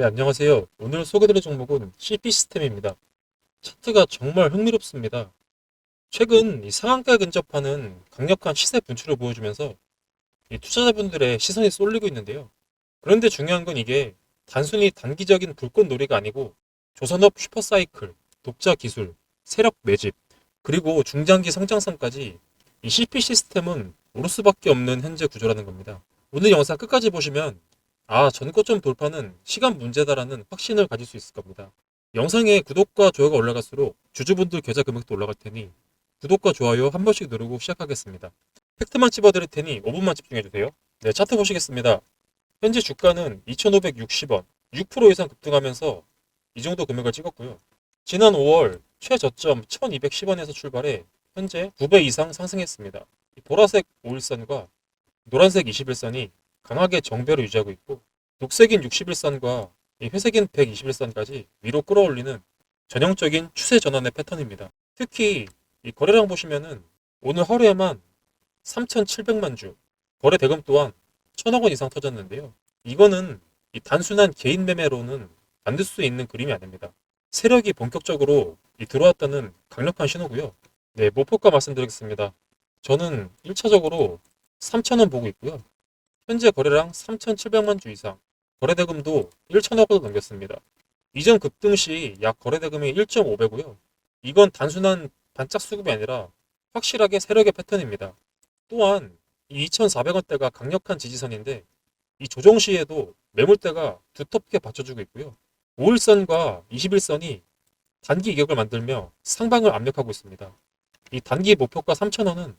네, 안녕하세요. 오늘 소개드릴 종목은 CP 시스템입니다. 차트가 정말 흥미롭습니다. 최근 이 상한가에 근접하는 강력한 시세 분출을 보여주면서 이 투자자분들의 시선이 쏠리고 있는데요. 그런데 중요한 건 이게 단순히 단기적인 불꽃놀이가 아니고 조선업 슈퍼사이클, 독자 기술, 세력 매집, 그리고 중장기 성장성까지 이 CP 시스템은 오를 수밖에 없는 현재 구조라는 겁니다. 오늘 영상 끝까지 보시면 아, 전고점 돌파는 시간 문제다라는 확신을 가질 수 있을 겁니다. 영상에 구독과 좋아요가 올라갈수록 주주분들 계좌 금액도 올라갈 테니 구독과 좋아요 한 번씩 누르고 시작하겠습니다. 팩트만 집어드릴 테니 5분만 집중해주세요. 네, 차트 보시겠습니다. 현재 주가는 2,560원, 6% 이상 급등하면서 이 정도 금액을 찍었고요. 지난 5월 최저점 1,210원에서 출발해 현재 9배 이상 상승했습니다. 이 보라색 5일선과 노란색 21선이 강하게 정배를 유지하고 있고 녹색인 61선과 이 회색인 121선까지 위로 끌어올리는 전형적인 추세 전환의 패턴입니다. 특히 이 거래량 보시면은 오늘 하루에만 3,700만 주, 거래 대금 또한 1,000억 원 이상 터졌는데요. 이거는 이 단순한 개인 매매로는 만들 수 있는 그림이 아닙니다. 세력이 본격적으로 이 들어왔다는 강력한 신호고요. 네, 목표가 말씀드리겠습니다. 저는 1차적으로 3,000원 보고 있고요. 현재 거래량 3,700만 주 이상, 거래대금도 1천억을 넘겼습니다. 이전 급등 시 약 거래대금이 1.5배고요. 이건 단순한 반짝 수급이 아니라 확실하게 세력의 패턴입니다. 또한 이 2,400원대가 강력한 지지선인데 이 조정 시에도 매물대가 두텁게 받쳐주고 있고요. 5일선과 21선이 단기 이격을 만들며 상방을 압력하고 있습니다. 이 단기 목표가 3,000원은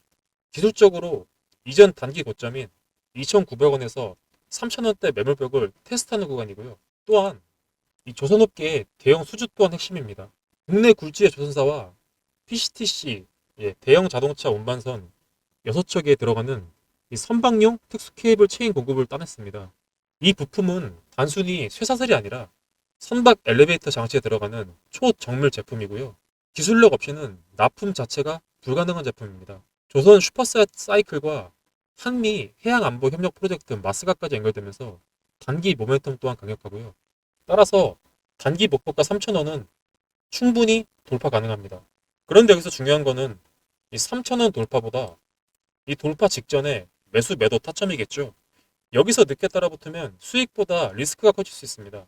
기술적으로 이전 단기 고점인 2,900원에서 3,000원대 매물벽을 테스트하는 구간이고요. 또한 이 조선업계의 대형 수주 또한 핵심입니다. 국내 굴지의 조선사와 PCTC 예, 대형 자동차 운반선 6척에 들어가는 이 선박용 특수 케이블 체인 공급을 따냈습니다. 이 부품은 단순히 쇠사슬이 아니라 선박 엘리베이터 장치에 들어가는 초정밀 제품이고요. 기술력 없이는 납품 자체가 불가능한 제품입니다. 조선 슈퍼사이클과 한미 해양 안보 협력 프로젝트 마스가까지 연결되면서 단기 모멘텀 또한 강력하고요. 따라서 단기 목표가 3,000원은 충분히 돌파 가능합니다. 그런데 여기서 중요한 거는 이 3,000원 돌파보다 이 돌파 직전에 매수 매도 타점이겠죠. 여기서 늦게 따라붙으면 수익보다 리스크가 커질 수 있습니다.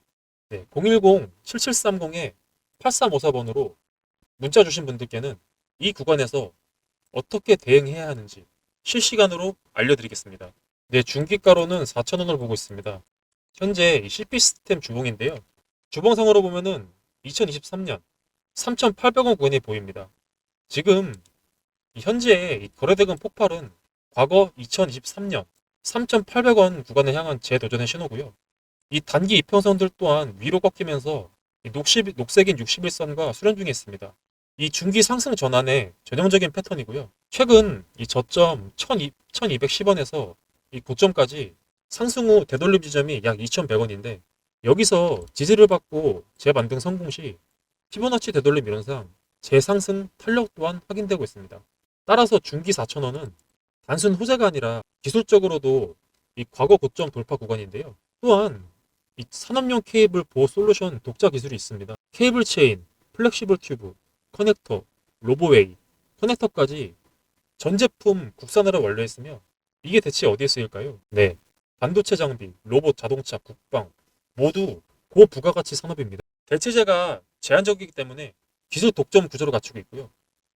네, 010-7730-8354번으로 문자 주신 분들께는 이 구간에서 어떻게 대응해야 하는지 실시간으로 알려드리겠습니다. 네, 중기가로는 4,000원을 보고 있습니다. 현재 이 CP 시스템 주봉인데요. 주봉상으로 보면은 2023년 3,800원 구간이 보입니다. 지금 이 현재 이 거래대금 폭발은 과거 2023년 3,800원 구간을 향한 재도전의 신호고요. 이 단기 이평선들 또한 위로 꺾이면서 녹색인 61선과 수렴 중에 있습니다. 이 중기 상승 전환의 전형적인 패턴이고요. 최근 이 저점 1210원에서 이 고점까지 상승 후 되돌림 지점이 약 2100원인데 여기서 지지를 받고 재반등 성공 시 피보나치 되돌림 이론상 재상승 탄력 또한 확인되고 있습니다. 따라서 중기 4,000원은 단순 호재가 아니라 기술적으로도 이 과거 고점 돌파 구간인데요. 또한 이 산업용 케이블 보호 솔루션 독자 기술이 있습니다. 케이블 체인, 플렉시블 튜브, 커넥터, 로보웨이, 커넥터까지 전 제품 국산화를 완료했으며 이게 대체 어디에 쓰일까요? 네. 반도체 장비, 로봇, 자동차, 국방 모두 고부가가치 산업입니다. 대체재가 제한적이기 때문에 기술 독점 구조를 갖추고 있고요.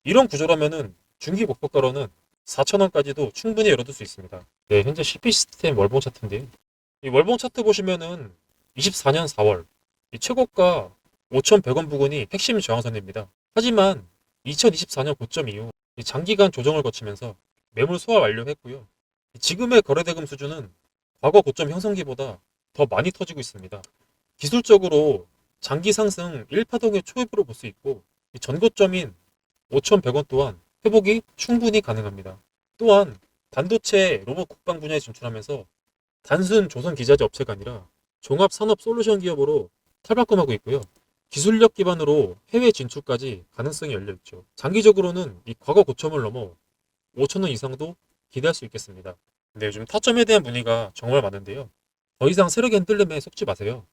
이런 구조라면은 중기 목표가로는 4,000원까지도 충분히 열어둘 수 있습니다. 네, 현재 CP 시스템 월봉 차트인데요. 이 월봉 차트 보시면은 24년 4월 이 최고가 5,100원 부근이 핵심 저항선입니다. 하지만 2024년 고점 이후 이 장기간 조정을 거치면서 매물 소화 완료했고요. 지금의 거래대금 수준은 과거 고점 형성기보다 더 많이 터지고 있습니다. 기술적으로 장기 상승 1파동의 초입으로 볼 수 있고 이 전고점인 5,100원 또한 회복이 충분히 가능합니다. 또한 반도체 로봇 국방 분야에 진출하면서 단순 조선 기자재 업체가 아니라 종합 산업 솔루션 기업으로 탈바꿈하고 있고요. 기술력 기반으로 해외 진출까지 가능성이 열려 있죠. 장기적으로는 이 과거 고점을 넘어 5천원 이상도 기대할 수 있겠습니다. 근데 요즘 타점에 대한 문의가 정말 많은데요. 더 이상 세력의 흔들림에 속지 마세요.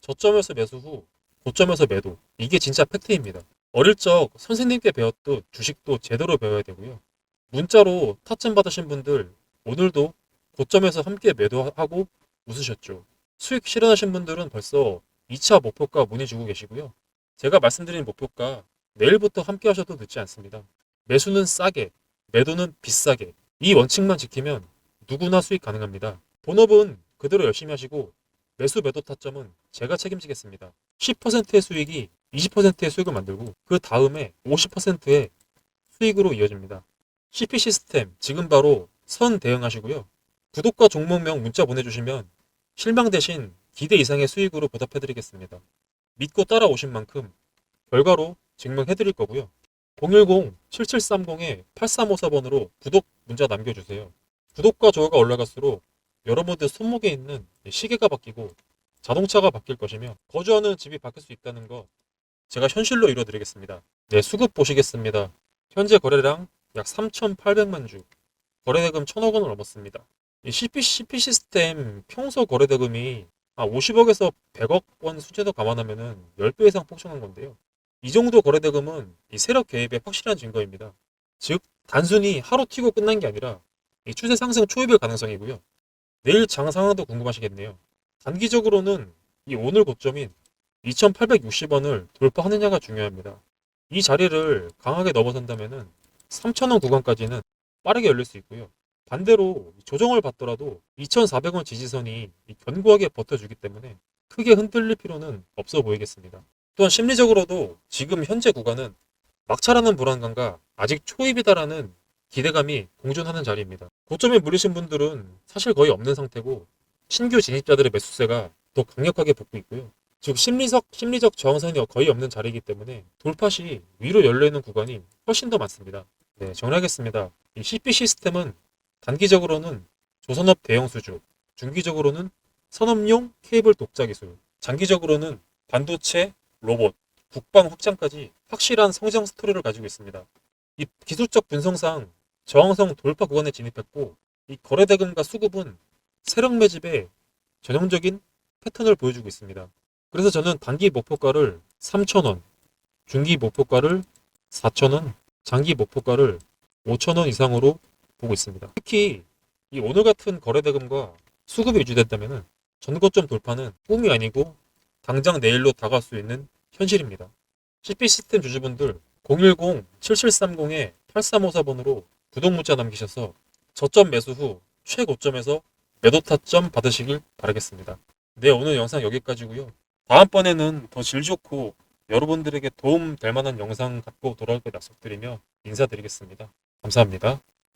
저점에서 매수 후 고점에서 매도. 이게 진짜 팩트입니다. 어릴 적 선생님께 배웠듯 주식도 제대로 배워야 되고요. 문자로 타점 받으신 분들 오늘도 고점에서 함께 매도하고 웃으셨죠. 수익 실현하신 분들은 벌써 2차 목표가 문의 주고 계시고요. 제가 말씀드린 목표가 내일부터 함께 하셔도 늦지 않습니다. 매수는 싸게, 매도는 비싸게. 이 원칙만 지키면 누구나 수익 가능합니다. 본업은 그대로 열심히 하시고 매수 매도 타점은 제가 책임지겠습니다. 10%의 수익이 20%의 수익을 만들고 그 다음에 50%의 수익으로 이어집니다. CP 시스템 지금 바로 선 대응하시고요. 구독과 종목명 문자 보내주시면 실망 대신 기대 이상의 수익으로 보답해드리겠습니다. 믿고 따라오신 만큼 결과로 증명해드릴 거고요. 010-7730-8354번으로 구독 문자 남겨주세요. 구독과 좋아요가 올라갈수록 여러분들 손목에 있는 이 시계가 바뀌고 자동차가 바뀔 것이며 거주하는 집이 바뀔 수 있다는 거 제가 현실로 이뤄드리겠습니다. 네, 수급 보시겠습니다. 현재 거래량 약 3,800만 주, 거래대금 1,000억 원을 넘었습니다. 이 CP, CP 시스템 평소 거래대금이 아, 50억에서 100억 원 수준도 감안하면은 10배 이상 폭증한 건데요. 이 정도 거래대금은 이 세력 개입의 확실한 증거입니다. 즉, 단순히 하루 튀고 끝난 게 아니라 이 추세 상승 초입의 가능성이고요. 내일 장 상황도 궁금하시겠네요. 단기적으로는 이 오늘 고점인 2860원을 돌파하느냐가 중요합니다. 이 자리를 강하게 넘어선다면은 3000원 구간까지는 빠르게 열릴 수 있고요. 반대로 조정을 받더라도 2,400원 지지선이 이 견고하게 버텨주기 때문에 크게 흔들릴 필요는 없어 보이겠습니다. 또한 심리적으로도 지금 현재 구간은 막차라는 불안감과 아직 초입이다라는 기대감이 공존하는 자리입니다. 고점에 물리신 분들은 사실 거의 없는 상태고 신규 진입자들의 매수세가 더 강력하게 붙고 있고요. 즉 심리적 심리적 저항선이 거의 없는 자리이기 때문에 돌파 시 위로 열려 있는 구간이 훨씬 더 많습니다. 네, 정리하겠습니다. 이 CP 시스템은 단기적으로는 조선업 대형 수주, 중기적으로는 산업용 케이블 독자 기술, 장기적으로는 반도체, 로봇, 국방 확장까지 확실한 성장 스토리를 가지고 있습니다. 이 기술적 분석상 저항성 돌파 구간에 진입했고 이 거래 대금과 수급은 세력 매집의 전형적인 패턴을 보여주고 있습니다. 그래서 저는 단기 목표가를 3,000원, 중기 목표가를 4,000원, 장기 목표가를 5,000원 이상으로 보고 있습니다. 특히 이 오늘 같은 거래 대금과 수급이 유지된다면 전고점 돌파는 꿈이 아니고 당장 내일로 다가올 수 있는 현실입니다. CP 시스템 주주분들 010-7730-8354번으로 구독 문자 남기셔서 저점 매수 후 최고점에서 매도 타점 받으시길 바라겠습니다. 네, 오늘 영상 여기까지고요. 다음번에는 더 질 좋고 여러분들에게 도움 될 만한 영상 갖고 돌아올 걸 약속드리며 인사드리겠습니다. 감사합니다.